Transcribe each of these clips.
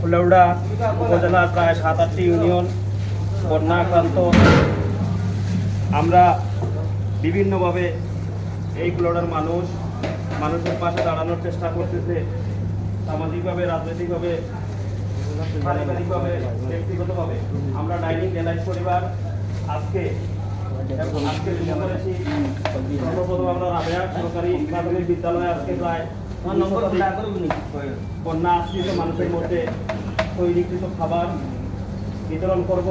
কুলাউড়া উপজেলার প্রায় সাত আটটি ইউনিয়ন বন্যা আক্রান্ত আমরা বিভিন্নভাবে এই কুলাউড়ার মানুষ, মানুষের পাশে দাঁড়ানোর চেষ্টা করতেছে। সামাজিকভাবে, রাজনৈতিকভাবে, পারিবারিকভাবে, ব্যক্তিগতভাবে। আমরা ডাইনিং এলাইট পরিবার আজকে আজকে সর্বপ্রথম আমরা রাবেয়া সরকারি প্রাথমিক বিদ্যালয়ে আজকে প্রায় বন্যা আশ্রিত মানুষের মধ্যে তৈরিকৃত খাবার বিতরণ করব,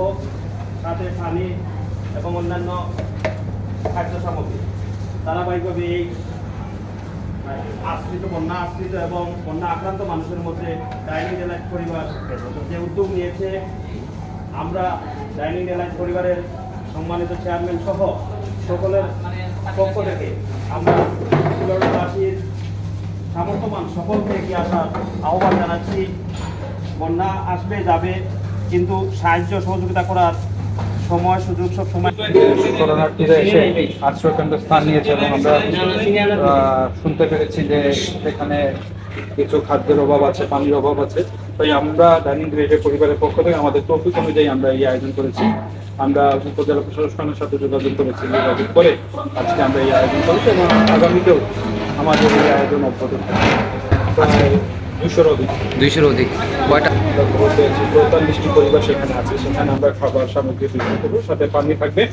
সাথে পানি এবং অন্যান্য খাদ্য সামগ্রী। ধারাবাহিকভাবে এই আশ্রিত, বন্যা আশ্রিত এবং বন্যা আক্রান্ত মানুষের মধ্যে ডাইনিং এলাইট পরিবার যে উদ্যোগ নিয়েছে, আমরা ডাইনিং এলাইট পরিবারের সম্মানিত চেয়ারম্যান সহ সকলের পক্ষ থেকে আমরা সামর্থ্যমান সকলকে এগিয়ে আসার আহ্বান জানাচ্ছি। বন্যা আসবে, যাবে, কিন্তু সাহায্য, সহযোগিতা করার সময়, সুযোগ, সব সময়। শরণার্থীরা এসে আশ্রয় স্থান নিয়েছে এবং আমরা শুনতে পেরেছি যে সেখানে কিছু খাদ্যের অভাব আছে, পানির অভাব আছে। তাই আমরা ডাইনিং গ্রেডের পরিবারের পক্ষ থেকে, আমাদের তৌফিক অনুযায়ী আমরা এই আয়োজন করেছি। আমরা উপজেলা প্রশাসনের সাথে যোগাযোগ করেছি, যোগাযোগ করে আজকে আমরা এই আয়োজন করেছি এবং আগামীতেও আমাদের এই আয়োজন অব্যাহত দুশোর অধিক। দুইশোর অধিক। কয়টা? পঁয়তাল্লিশটি পরিবার সেখানে আছে। সেখানে আমরা খাবার সামগ্রী বিক্রি করব সাথে পানি থাকবে।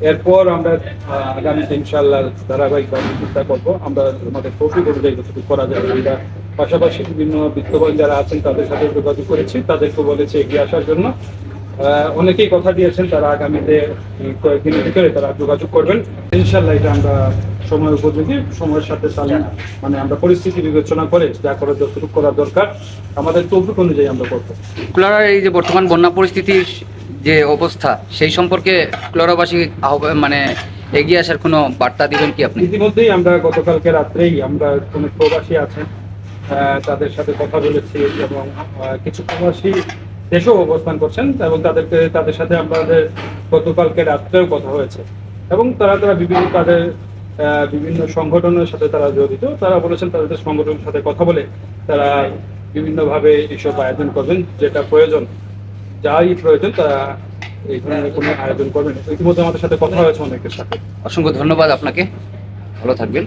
এরপর আমরা আহ, আগামীতে ইনশাল্লাহ ধারাবাহিকভাবে চিন্তা করব। আমরা আমাদের প্রফিট অনুযায়ী যতটুকু করা যাবে আমরা পাশাপাশি বিভিন্ন বিত্তবান যারা আছেন তাদের সাথে যোগাযোগ করেছি। তাদেরকে বলেছি এগিয়ে আসার জন্য। আহ, অনেকেই কথা দিয়েছেন তারা আগামীতে কয়েকদিনের ভিতরে তারা যোগাযোগ করবেন। ইনশাল্লাহ এটা আমরা সময় উপযোগী সময়ের সাথে তালে মানে আমরা পরিস্থিতি বিবেচনা করে যা করার যতটুকু করা দরকার। আমাদের তৌফিক অনুযায়ী আমরা করব। কুলারার এই যে বর্তমান বন্যা পরিস্থিতির যে অবস্থা সেই সম্পর্কে কুলারাবাসী আহ্বান মানে এগিয়ে আসার কোনো বার্তা দিবেন কি আপনি? ইতিমধ্যেই আমরা গতকালকে রাত্রেই আমরা কোনো প্রবাসী আছেন তাদের সাথে কথা বলেছি এবং কিছু প্রবাসী দেশেও অবস্থান করছেন এবং তাদেরকে তাদের সাথে আমাদের গতকালকে রাত্রেও কথা হয়েছে। এবং তারা তারা বিভিন্ন তাদের বিভিন্ন সংগঠনের সাথে তারা জড়িত। তারা বলেছেন তাদের সংগঠনের সাথে কথা বলে তারা বিভিন্নভাবে এইসব আয়োজন করবেন, যেটা প্রয়োজন, যাই প্রয়োজন তারা এই ধরনের কোনো আয়োজন করবেন। ইতিমধ্যে আমাদের সাথে কথা হয়েছে অনেকের সাথে। অসংখ্য ধন্যবাদ আপনাকে। ভালো থাকবেন।